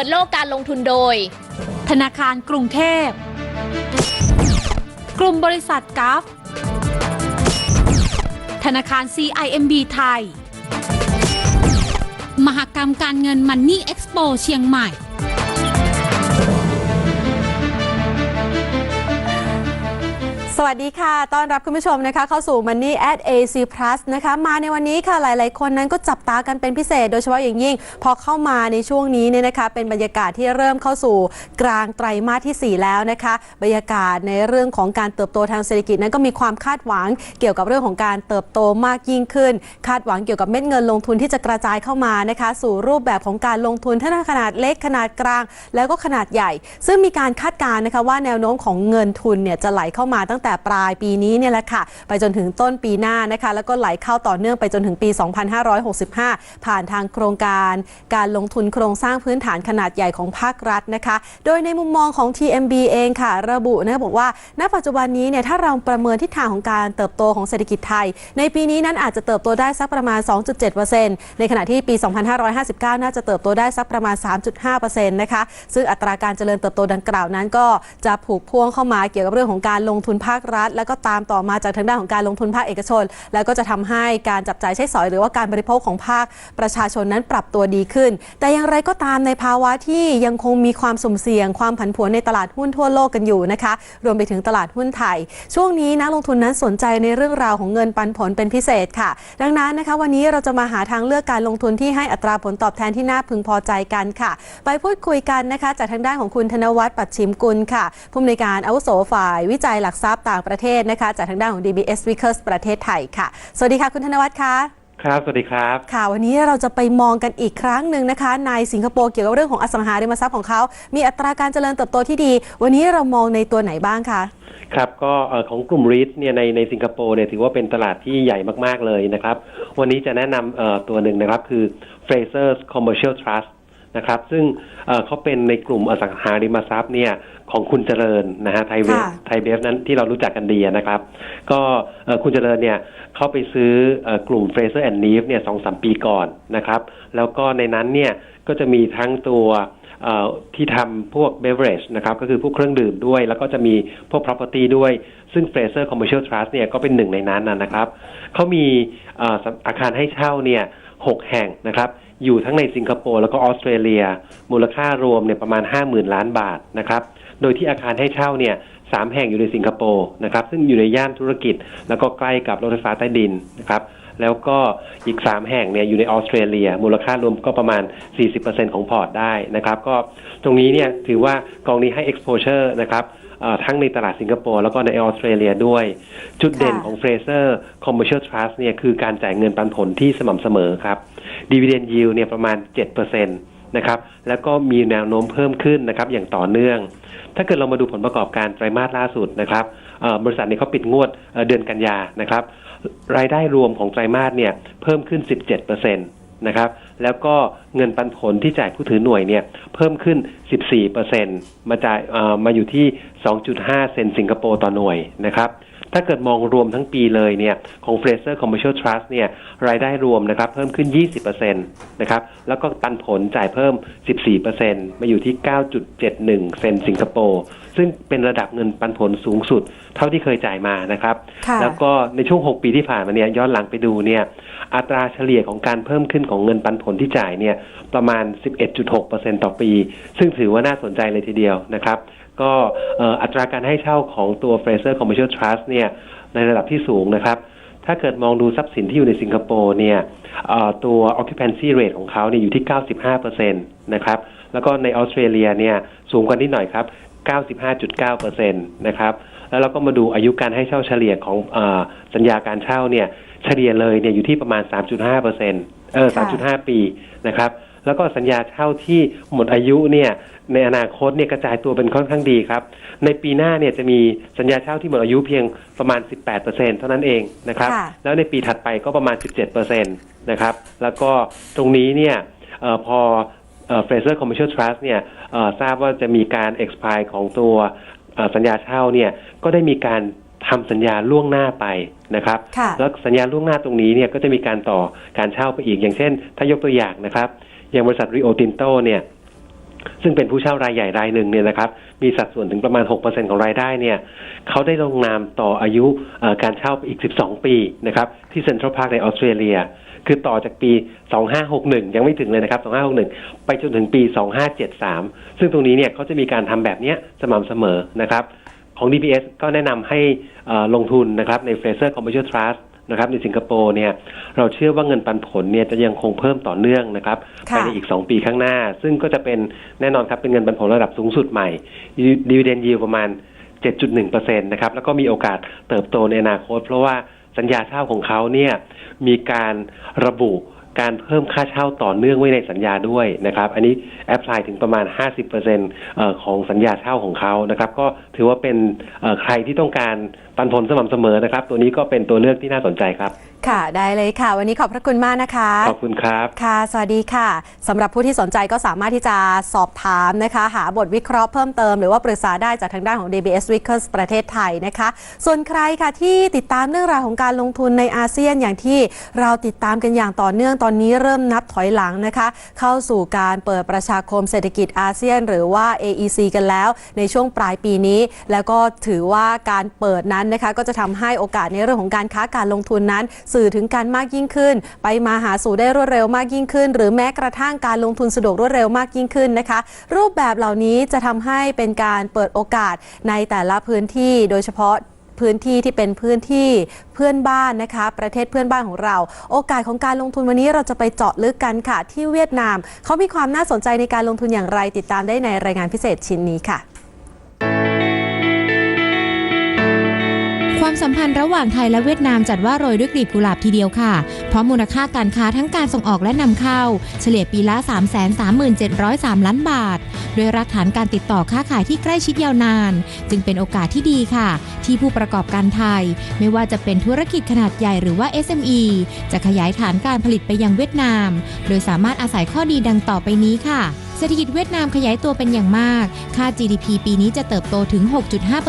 ปิดโลกการลงทุนโดย ธนาคารกรุงเทพ กลุ่มบริษัทกราฟธนาคาร CIMB ไทย มหกรรมการเงินมันนี่เอ็กซ์โปเชียงใหม่ สวัสดีค่ะ ต้อนรับคุณผู้ชมนะคะ เข้าสู่ Money at AC Plus นะคะ มาในวันนี้ค่ะ หลาย ๆ คนนั้นก็จับตากันเป็นพิเศษ โดยเฉพาะอย่างยิ่ง พอเข้ามาในช่วงนี้เนี่ยนะคะ เป็นบรรยากาศที่เริ่มเข้าสู่กลางไตรมาสที่ 4 แล้วนะคะ บรรยากาศในเรื่องของการเติบโตทางเศรษฐกิจนั้นก็มีความคาดหวัง เกี่ยวกับเรื่องของการเติบโตมากยิ่งขึ้น คาดหวังเกี่ยวกับเม็ดเงินลงทุนที่จะกระจายเข้ามานะคะ สู่รูปแบบของการลงทุนทั้งขนาดเล็กขนาดกลาง แล้วก็ขนาดใหญ่ ซึ่งมีการคาดการณ์นะคะว่าแนวโน้มของเงินทุนเนี่ยจะไหลเข้ามาตั้งแต่ปลายปีนี้เนี่ยแหละค่ะ ไปจนถึงต้นปีหน้านะคะ แล้วก็ไหลเข้าต่อเนื่องไปจนถึงปี 2565 ผ่านทางโครงการการลงทุนโครงสร้างพื้นฐานขนาดใหญ่ของภาครัฐนะคะ โดยในมุมมองของ TMB เองค่ะ ระบุนะคะบอกว่า ณ ปัจจุบันนี้เนี่ยถ้าเราประเมินทิศทางของการเติบโตของเศรษฐกิจไทย ในปีนี้นั้นอาจจะเติบโตได้สักประมาณ 2.7%ในขณะที่ปี 2559 น่าจะเติบโตได้สักประมาณ 3.5%นะคะ ซึ่งอัตราการเจริญเติบโตดังกล่าวนั้นก็จะผูกพ่วงเข้ามาเกี่ยวกับเรื่องของการลงทุนภาครัฐ แล้วก็ตามต่อมาจากทางด้านของการลงทุนภาคเอกชน แล้วก็จะทำให้การจับจ่ายใช้สอยหรือว่าการบริโภคของภาคประชาชนนั้นปรับตัวดีขึ้น แต่อย่างไรก็ตามในภาวะที่ยังคงมีความสุ่มเสี่ยง ความผันผวนในตลาดหุ้นทั่วโลกกันอยู่นะคะ รวมไปถึงตลาดหุ้นไทย ช่วงนี้นักลงทุนนั้นสนใจในเรื่องราวของเงินปันผลเป็นพิเศษค่ะ ดังนั้นนะคะ วันนี้เราจะมาหาทางเลือกการลงทุนที่ให้อัตราผลตอบแทนที่น่าพึงพอใจกันค่ะ ไปพูดคุยกันนะคะ จากทางด้านของคุณธนวัฒน์ปัดชิมกุลค่ะผู้อำนวยการอาวุโสฝ่ายวิจัยหลักทรัพย์ต่างประเทศนะคะ จากทางด้านของ DBS Vickers ประเทศไทยค่ะ สวัสดีค่ะคุณธนวัฒน์ค่ะครับ สวัสดีครับ ค่ะ วันนี้เราจะไปมองกันอีกครั้งหนึ่งนะคะ ในสิงคโปร์เกี่ยวกับเรื่องของอสังหาริมทรัพย์ของเขา มีอัตราการเจริญเติบโตที่ดี วันนี้เรามองในตัวไหนบ้างคะ ครับก็เอ่อของกลุ่มรีทเนี่ยในในสิงคโปร์เนี่ยถือว่าเป็นตลาดที่ใหญ่มาก ๆ เลยนะครับ วันนี้จะแนะนำเอ่อตัวหนึ่งนะครับคือ Fraser's Commercial Trust นะครับ ซึ่งเอ่อเขาเป็นในกลุ่มอสังหาริมทรัพย์เนี่ยของคุณเจริญนะฮะไทยเวฟค่ะไทยเบฟนั้นที่เรารู้จักกันดีนะครับ ก็เอ่อคุณเจริญเนี่ยเขาไปซื้อเอ่อกลุ่ม Fraser and Neef เนี่ยสองสามปีก่อนนะครับ แล้วก็ในนั้นเนี่ยก็จะมีทั้งตัวเอ่อที่ทำพวก beverage นะครับ ก็คือพวกเครื่องดื่มด้วย แล้วก็จะมีพวก property ด้วย ซึ่ง Fraser Commercial Trust เนี่ยก็เป็นหนึ่งในนั้นนะนะครับ เขามีเอ่ออาคารให้เช่าเนี่ยหกแห่งนะครับ อยู่ทั้งในสิงคโปร์แล้วก็ออสเตรเลีย มูลค่ารวมเนี่ยประมาณ 50,000 ล้านบาทนะครับ โดยที่อาคารให้เช่าเนี่ยสามแห่งอยู่ในสิงคโปร์นะครับ ซึ่งอยู่ในย่านธุรกิจ แล้วก็ใกล้กับรถไฟฟ้าใต้ดินนะครับแล้วก็อีก 3 แห่งเนี่ยอยู่ในออสเตรเลีย มูลค่ารวมก็ประมาณ 40%ของพอร์ตได้นะครับ ก็ตรงนี้เนี่ยถือว่ากองนี้ให้ exposure นะครับ ทั้งในตลาดสิงคโปร์แล้วก็ในออสเตรเลียด้วย จุดเด่นค่ะของ Fraser Commercial Trust เนี่ยคือการจ่ายเงินปันผลที่สม่ำเสมอครับ Dividend Yield เนี่ยประมาณ 7%นะครับแล้วก็มีแนวโน้มเพิ่มขึ้นนะครับอย่างต่อเนื่อง ถ้าเกิดเรามาดูผลประกอบการไตรมาสล่าสุดนะครับเอ่อบริษัทนี้เขาปิดงวดเอ่อเดือนกันยานะครับรายได้รวมของไตรมาสเนี่ยเพิ่มขึ้น 17% นะครับ แล้วก็เงินปันผลที่จ่ายผู้ถือหน่วยเนี่ยเพิ่มขึ้น 14%มาจ่ายมาอยู่ที่ 2.5 เซนสิงคโปร์ต่อหน่วยนะครับ ถ้าเกิดมองรวมทั้งปีเลยเนี่ยของ Fraser Commercial Trust เนี่ยรายได้รวมนะครับเพิ่มขึ้น 20%นะครับแล้วก็ปันผลจ่ายเพิ่ม 14%มาอยู่ที่ 9.71 เซนต์สิงคโปร์ซึ่งเป็นระดับเงินปันผลสูงสุด เท่าที่เคยจ่ายมานะครับค่ะแล้วก็ในช่วง 6 ปีที่ผ่านมาเนี่ยย้อนหลังไปดูเนี่ยอัตราเฉลี่ยของการเพิ่มขึ้นของเงินปันผลที่จ่ายเนี่ยประมาณ 11.6%ต่อปี ซึ่งถือว่าน่าสนใจเลยทีเดียวนะครับ ก็อัตราการให้เช่าของตัว Fraser Commercial Trust เนี่ยในระดับที่สูงนะครับ ถ้าเกิดมองดูทรัพย์สินที่อยู่ในสิงคโปร์เนี่ยตัว occupancy rate ของเขาเนี่ยอยู่ที่ 95%นะครับ แล้วก็ในออสเตรเลียเนี่ยสูงกว่านิดหน่อยครับ 95.9%นะครับ แล้วเราก็มาดูอายุการให้เช่าเฉลี่ยของอสัญญาการเช่าเนี่ยเฉลี่ยเลยเนี่ยอยู่ที่ประมาณ 3.5%เออ3.5 ปีนะครับ แล้วก็สัญญาเช่าที่หมดอายุเนี่ยในอนาคตเนี่ยกระจายตัวเป็นค่อนข้างดีครับ ในปีหน้าเนี่ยจะมีสัญญาเช่าที่หมดอายุเพียงประมาณ 18%เท่านั้นเองนะครับค่ะแล้วในปีถัดไปก็ประมาณ 17%นะครับ แล้วก็ตรงนี้เนี่ยเออพอเอ่อ Fraser Commercial Trust เนี่ยเอ่อทราบว่าจะมีการ expire ของตัวเอ่อสัญญาเช่าเนี่ยก็ได้มีการทำสัญญาล่วงหน้าไปนะครับค่ะแล้วสัญญาล่วงหน้าตรงนี้เนี่ยก็จะมีการต่อการเช่าไปอีกอย่างเช่น ถ้ายกตัวอย่างนะครับ อย่างบริษัท Rio Tinto เนี่ยซึ่งเป็นผู้เช่ารายใหญ่รายหนึ่งเนี่ยนะครับ มีสัดส่วนถึงประมาณ 6%ของรายได้เนี่ยเขาได้ลงนามต่ออายุการเช่าอีก 12 ปีนะครับ ที่เซ็นทรัลพาร์คในออสเตรเลีย คือต่อจากปี 2561 ยังไม่ถึงเลยนะครับ 2561 ไปจนถึงปี 2573 ซึ่งตรงนี้เนี่ยเขาจะมีการทำแบบเนี้ยสม่ำเสมอนะครับ ของ DBS ก็แนะนำให้ลงทุนนะครับใน Fraser Commercial Trust นะครับในสิงคโปร์เนี่ยเราเชื่อว่าเงินปันผลเนี่ยจะยังคงเพิ่มต่อเนื่องนะครับค่ะภายในอีก 2 ปีข้างหน้า ซึ่งก็จะเป็นแน่นอนครับเป็นเงินปันผลระดับสูงสุดใหม่ดีเวเดนยิวประมาณ 7.1%นะครับแล้วก็มีโอกาสเติบโตในอนาคต เพราะว่าสัญญาเช่าของเขาเนี่ยมีการระบุ การเพิ่มค่าเช่าต่อเนื่องไว้ในสัญญาด้วยนะครับ อันนี้แอพพลายถึงประมาณ 50%เอ่อของสัญญาเช่าของเขานะครับ ก็ถือว่าเป็นเอ่อใครที่ต้องการปันผลสม่ำเสมอนะครับ ตัวนี้ก็เป็นตัวเลือกที่น่าสนใจครับ ค่ะได้เลยค่ะ วันนี้ขอบพระคุณมากนะคะ ขอบคุณครับค่ะ สวัสดีค่ะสำหรับผู้ที่สนใจก็สามารถที่จะสอบถามนะคะ หาบทวิเคราะห์เพิ่มเติมหรือว่าปรึกษาได้จากทางด้านของ DBS Vickers ประเทศไทยนะคะ ส่วนใครค่ะที่ติดตามเรื่องราวของการลงทุนในอาเซียนอย่างที่เราติดตามกันอย่างต่อเนื่องตอนอนนี้เริ่มนับถอยหลังนะคะ เข้าสู่การเปิดประชาคมเศรษฐกิจอาเซียน หรือว่า AEC กันแล้วในช่วงปลายปีนี้ แล้วก็ถือว่าการเปิดนั้นนะคะก็จะทำให้โอกาสในเรื่องของการค้าการลงทุนนั้น สื่อถึงกันมากยิ่งขึ้น ไปมาหาสู่ได้รวดเร็วมากยิ่งขึ้น หรือแม้กระทั่งการลงทุนสะดวกรวดเร็วมากยิ่งขึ้นนะคะ รูปแบบเหล่านี้จะทำให้เป็นการเปิดโอกาสในแต่ละพื้นที่โดยเฉพาะ พื้นที่ที่เป็นพื้นที่เพื่อนบ้านนะคะ ประเทศเพื่อนบ้านของเรา โอกาสของการลงทุนวันนี้เราจะไปเจาะลึกกันค่ะ ที่เวียดนามเขามีความน่าสนใจในการลงทุนอย่างไรติดตามได้ในรายงานพิเศษชิ้นนี้ค่ะความสัมพันธ์ระหว่างไทยและเวียดนามจัดว่าโรยด้วยกลีบกุหลาบทีเดียวค่ะ เพราะมูลค่าการค้าทั้งการส่งออกและนำเข้า เฉลี่ยปีละ 337,303 ล้านบาท โดยรักฐานการติดต่อค้าขายที่ใกล้ชิดยาวนาน จึงเป็นโอกาสที่ดีค่ะ ที่ผู้ประกอบการไทย ไม่ว่าจะเป็นธุรกิจขนาดใหญ่หรือว่า SME จะขยายฐานการผลิตไปยังเวียดนาม โดยสามารถอาศัยข้อดีดังต่อไปนี้ค่ะ เศรษฐกิจเวียดนามขยายตัวเป็นอย่างมาก ค่า GDP ปีนี้จะเติบโตถึง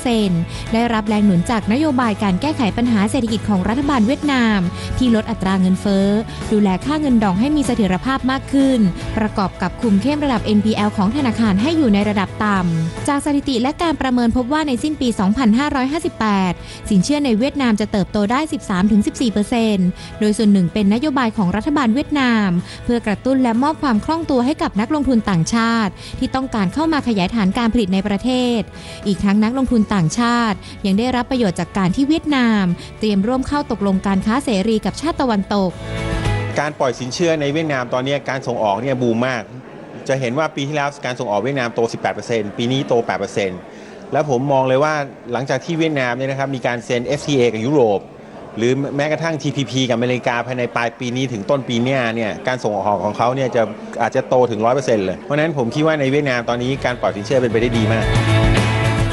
6.5%ได้รับแรงหนุนจากนโยบายการแก้ไขปัญหาเศรษฐกิจของรัฐบาลเวียดนาม ที่ลดอัตราเงินเฟ้อ ดูแลค่าเงินดองให้มีเสถียรภาพมากขึ้น ประกอบกับคุมเข้มระดับ NPL ของธนาคารให้อยู่ในระดับต่ำ จากสถิติและการประเมินพบว่าในสิ้นปี 2558 สินเชื่อในเวียดนามจะเติบโตได้ 13-14%โดยส่วนหนึ่งเป็นนโยบายของรัฐบาลเวียดนาม เพื่อกระตุ้นและมอบความคล่องตัวให้กับนักลงทุนต่างชาติ ที่ต้องการเข้ามาขยายฐานการผลิตในประเทศ อีกทั้งนักลงทุนต่างชาติ ยังได้รับประโยชน์จากการที่เวียดนาม เตรียมร่วมเข้าตกลงการค้าเสรีกับชาติตะวันตก การปล่อยสินเชื่อในเวียดนามตอนนี้การส่งออกเนี่ยบูมมาก จะเห็นว่าปีที่แล้วการส่งออกเวียดนามโต 18%ปีนี้โต 8%แล้วผมมองเลยว่าหลังจากที่เวียดนามเนี่ยนะครับมีการเซ็น FTA กับยุโรป หรือแม้กระทั่ง TPP กับอเมริกาภายในปลายปีนี้ถึงต้นปีหน้าเนี่ยการส่งออกของเขาเนี่ยจะอาจจะโตถึง 100%เลย เพราะฉะนั้นผมคิดว่าในเวียดนามตอนนี้การปล่อยสินเชื่อเป็นไปได้ดีมาก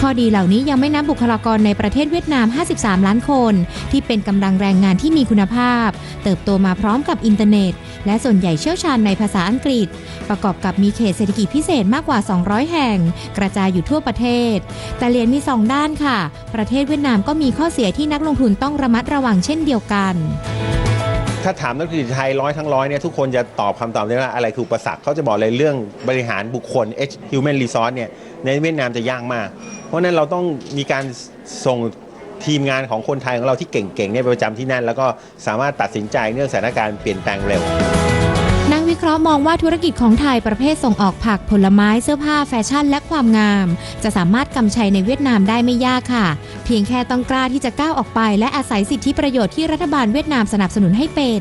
ข้อดีเหล่านี้ยังไม่นับบุคลากรในประเทศเวียดนาม 53 ล้านคน ที่เป็นกำลังแรงงานที่มีคุณภาพ เติบโตมาพร้อมกับอินเทอร์เน็ต และส่วนใหญ่เชี่ยวชาญในภาษาอังกฤษ ประกอบกับมีเขตเศรษฐกิจพิเศษมากกว่า 200 แห่ง กระจายอยู่ทั่วประเทศ แต่เหรียญมี 2 ด้านค่ะ ประเทศเวียดนามก็มีข้อเสียที่นักลงทุนต้องระมัดระวังเช่นเดียวกัน ถ้าถามนักธุรกิจไทยร้อยทั้งร้อยเนี่ยทุกคนจะตอบคำตอบได้ว่าอะไรคืออุปสรรคเขาจะบอกเลยเรื่องบริหารบุคคล H human resource เนี่ยในเวียดนามจะยากมาก เพราะนั้นเราต้องมีการส่งทีมงานของคนไทยของเราที่เก่งๆเนี่ยไปประจำที่นั่น แล้วก็สามารถตัดสินใจเรื่องสถานการณ์เปลี่ยนแปลงเร็ว ราะห์มองว่าธุรกิจของไทยประเภทส่งออกผักผลไม้เสื้อผ้าแฟชั่นและความงาม จะสามารถกำชัยในเวียดนามได้ไม่ยากค่ะ เพียงแค่ต้องกล้าที่จะก้าวออกไป และอาศัยสิทธิประโยชน์ที่รัฐบาลเวียดนามสนับสนุนให้เป็น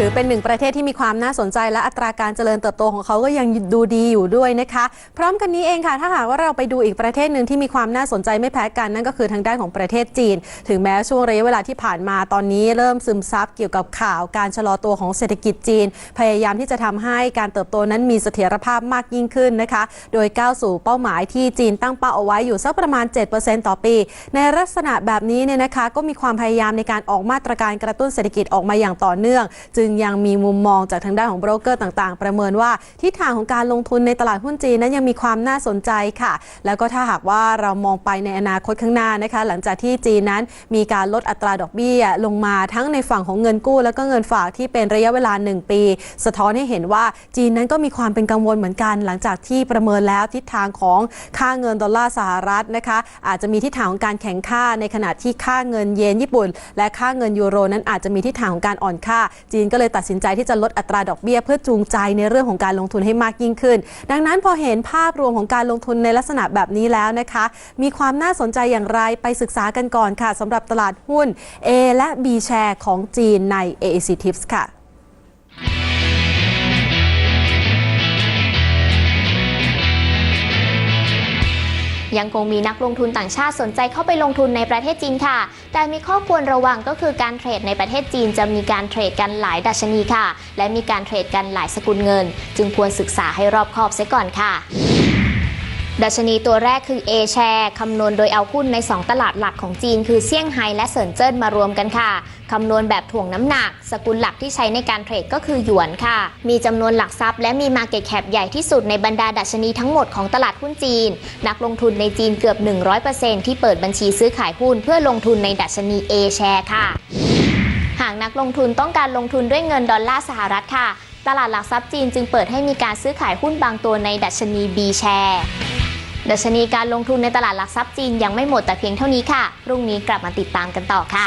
ถือเป็นหนึ่งประเทศที่มีความน่าสนใจและอัตราการเจริญเติบโตของเขาก็ยังดูดีอยู่ด้วยนะคะ พร้อมกันนี้เองค่ะ ถ้าหากว่าเราไปดูอีกประเทศหนึ่งที่มีความน่าสนใจไม่แพ้กันนั่นก็คือทางด้านของประเทศจีน ถึงแม้ช่วงระยะเวลาที่ผ่านมาตอนนี้เริ่มซึมซับเกี่ยวกับข่าวการชะลอตัวของเศรษฐกิจจีน พยายามที่จะทำให้การเติบโตนั้นมีเสถียรภาพมากยิ่งขึ้นนะคะ โดยก้าวสู่เป้าหมายที่จีนตั้งเป้าเอาไว้อยู่สักประมาณ 7%ต่อปี ในลักษณะแบบนี้เนี่ยนะคะก็มีความพยายามในการออกมาตรการกระตุ้นเศรษฐกิจออกมาอย่างต่อเนื่อง จึงงยังมีมุมมองจากทางด้านของโบรกเกอร์ต่างๆ ประเมินว่าทิศทางของการลงทุนในตลาดหุ้นจีนนั้นยังมีความน่าสนใจค่ะ แล้วก็ถ้าหากว่าเรามองไปในอนาคตข้างหน้านะคะ หลังจากที่จีนนั้นมีการลดอัตราดอกเบี้ย ลงมาทั้งในฝั่งของเงินกู้ แล้วก็เงินฝากที่เป็นระยะเวลา 1 ปี สะท้อนให้เห็นว่าจีนนั้นก็มีความเป็นกังวลเหมือนกัน หลังจากที่ประเมินแล้วทิศทางของค่าเงินดอลลาร์สหรัฐนะคะ อาจจะมีทิศทางของการแข่งค่าในขณะที่ค่าเงินเยนญี่ปุ่น และค่าเงินยูโรนั้นอาจจะมีทิศทางของการอ่อนค่า จีนก็เลยตัดสินใจที่จะลดอัตราดอกเบี้ย เพื่อจูงใจในเรื่องของการลงทุนให้มากยิ่งขึ้น ดังนั้นพอเห็นภาพรวมของการลงทุนในลักษณะแบบนี้แล้วนะคะ มีความน่าสนใจอย่างไรไปศึกษากันก่อนค่ะสำหรับตลาดหุ้น A และ B share ของจีนใน AAC Tips ค่ะ ยังคงมีนักลงทุนต่างชาติสนใจเข้าไปลงทุนในประเทศจีนค่ะ แต่มีข้อควรระวังก็คือการเทรดในประเทศจีนจะมีการเทรดกันหลายดัชนีค่ะ และมีการเทรดกันหลายสกุลเงิน จึงควรศึกษาให้รอบคอบเสียก่อนค่ะ ดัชนีตัวแรกคือ A share คำนวณโดยเอาหุ้นใน 2 ตลาดหลักของจีน คือเซี่ยงไฮ้และเซินเจิ้นมารวมกันค่ะ คำนวณแบบถ่วงน้ำหนัก สกุลหลักที่ใช้ในการเทรดก็คือหยวนค่ะ มีจำนวนหลักทรัพย์และมี Market Cap ใหญ่ที่สุดในบรรดาดัชนีทั้งหมดของตลาดหุ้นจีน นักลงทุนในจีนเกือบ 100%ที่เปิดบัญชีซื้อขายหุ้นเพื่อลงทุนในดัชนี A share ค่ะ หากนักลงทุนต้องการลงทุนด้วยเงินดอลลาร์สหรัฐค่ะ ตลาดหลักทรัพย์จีนจึงเปิดให้มีการซื้อขายหุ้นบางตัวในดัชนี B share ดัชนีการลงทุนในตลาดหลักทรัพย์จีนยังไม่หมดแต่เพียงเท่านี้ค่ะ พรุ่งนี้กลับมาติดตามกันต่อค่ะ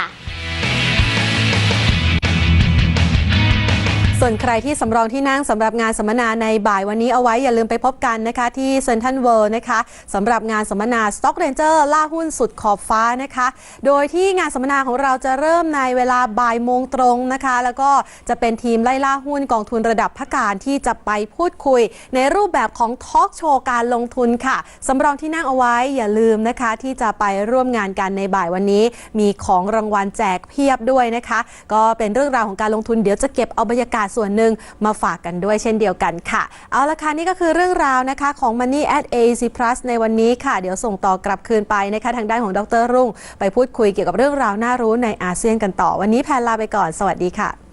ส่วนใครที่สำรองที่นั่งสำหรับงานสัมมนาในบ่ายวันนี้เอาไว้อย่าลืมไปพบกันนะคะที่เซนทันเวิลด์นะคะสำหรับงานสัมมนา Stock Ranger ล่าหุ้นสุดขอบฟ้านะคะ โดยที่งานสัมมนาของเราจะเริ่มในเวลาบ่ายโมงตรงนะคะ แล้วก็จะเป็นทีมไล่ล่าหุ้นกองทุนระดับพักการที่จะไปพูดคุย ในรูปแบบของทอล์กโชว์การลงทุนค่ะสำรองที่นั่งเอาไว้อย่าลืมนะคะ ที่จะไปร่วมงานกันในบ่ายวันนี้ มีของรางวัลแจกเพียบด้วยนะคะ ก็เป็นเรื่องราวของการลงทุนเดี๋ยวจะเก็บเอาบรรยากาศส่วนหนึ่งมาฝากกันด้วยเช่นเดียวกันค่ะ เอาละค่ะนี่ก็คือเรื่องราวนะคะของ Money at AC Plus ในวันนี้ค่ะ เดี๋ยวส่งต่อกลับคืนไปนะคะทางด้านของดรรุ่ง ไปพูดคุยเกี่ยวกับเรื่องราวน่ารู้ในอาเซียนกันต่อ วันนี้แพนลาไปก่อน สวัสดีค่ะ